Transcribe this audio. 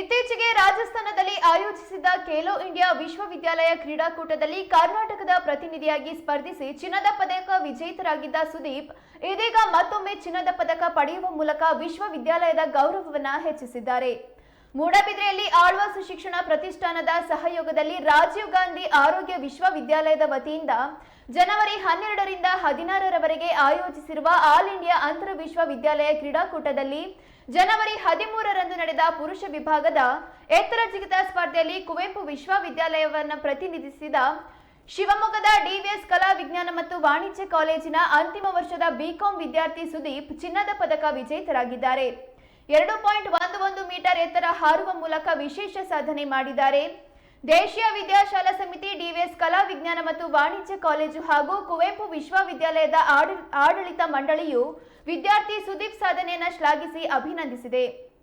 ಇತ್ತೀಚೆಗೆ ರಾಜಸ್ಥಾನದಲ್ಲಿ ಆಯೋಜಿಸಿದ್ದ ಖೇಲೋ ಇಂಡಿಯಾ ವಿಶ್ವವಿದ್ಯಾಲಯ ಕ್ರೀಡಾಕೂಟದಲ್ಲಿ ಕರ್ನಾಟಕದ ಪ್ರತಿನಿಧಿಯಾಗಿ ಸ್ಪರ್ಧಿಸಿ ಚಿನ್ನದ ಪದಕ ವಿಜೇತರಾಗಿದ್ದ ಸುದೀಪ್, ಇದೀಗ ಮತ್ತೊಮ್ಮೆ ಚಿನ್ನದ ಪದಕ ಪಡೆಯುವ ಮೂಲಕ ವಿಶ್ವವಿದ್ಯಾಲಯದ ಗೌರವವನ್ನು ಹೆಚ್ಚಿಸಿದ್ದಾರೆ. ಮೂಡಬಿದ್ರೆಯಲ್ಲಿ ಆಳ್ವಾಸ್ ಶಿಕ್ಷಣ ಪ್ರತಿಷ್ಠಾನದ ಸಹಯೋಗದಲ್ಲಿ ರಾಜೀವ್ ಗಾಂಧಿ ಆರೋಗ್ಯ ವಿಶ್ವವಿದ್ಯಾಲಯದ ವತಿಯಿಂದ ಜನವರಿ ಹನ್ನೆರಡರಿಂದ ಹದಿನಾರರವರೆಗೆ ಆಯೋಜಿಸಿರುವ ಆಲ್ ಇಂಡಿಯಾ ಅಂತರ ವಿಶ್ವವಿದ್ಯಾಲಯ ಕ್ರೀಡಾಕೂಟದಲ್ಲಿ ಜನವರಿ ಹದಿಮೂರರಂದು ನಡೆದ ಪುರುಷ ವಿಭಾಗದ ಎತ್ತರ ಜಿಗಿತ ಸ್ಪರ್ಧೆಯಲ್ಲಿ ಕುವೆಂಪು ವಿಶ್ವವಿದ್ಯಾಲಯವನ್ನು ಪ್ರತಿನಿಧಿಸಿದ ಶಿವಮೊಗ್ಗದ ಡಿವಿಎಸ್ ಕಲಾ ವಿಜ್ಞಾನ ಮತ್ತು ವಾಣಿಜ್ಯ ಕಾಲೇಜಿನ ಅಂತಿಮ ವರ್ಷದ ಬಿಕಾಂ ವಿದ್ಯಾರ್ಥಿ ಸುದೀಪ್ ಚಿನ್ನದ ಪದಕ ವಿಜೇತರಾಗಿದ್ದಾರೆ. ಎರಡು ಪಾಯಿಂಟ್ ಒಂದು ಒಂದು ಮೀಟರ್ ಎತ್ತರ ಹಾರುವ ಮೂಲಕ ವಿಶೇಷ ಸಾಧನೆ ಮಾಡಿದ್ದಾರೆ. ದೇಶೀಯ ವಿದ್ಯಾಶಾಲಾ ಸಮಿತಿ ಡಿವಿಎಸ್ ಕಲಾ ವಿಜ್ಞಾನ ಮತ್ತು ವಾಣಿಜ್ಯ ಕಾಲೇಜು ಹಾಗೂ ಕುವೆಂಪು ವಿಶ್ವವಿದ್ಯಾಲಯದ ಆಡಳಿ- ಆಡಳಿತ ಮಂಡಳಿಯು ವಿದ್ಯಾರ್ಥಿ ಸುದೀಪ್ ಸಾಧನೆಯನ್ನ ಶ್ಲಾಘಿಸಿ ಅಭಿನಂದಿಸಿದೆ.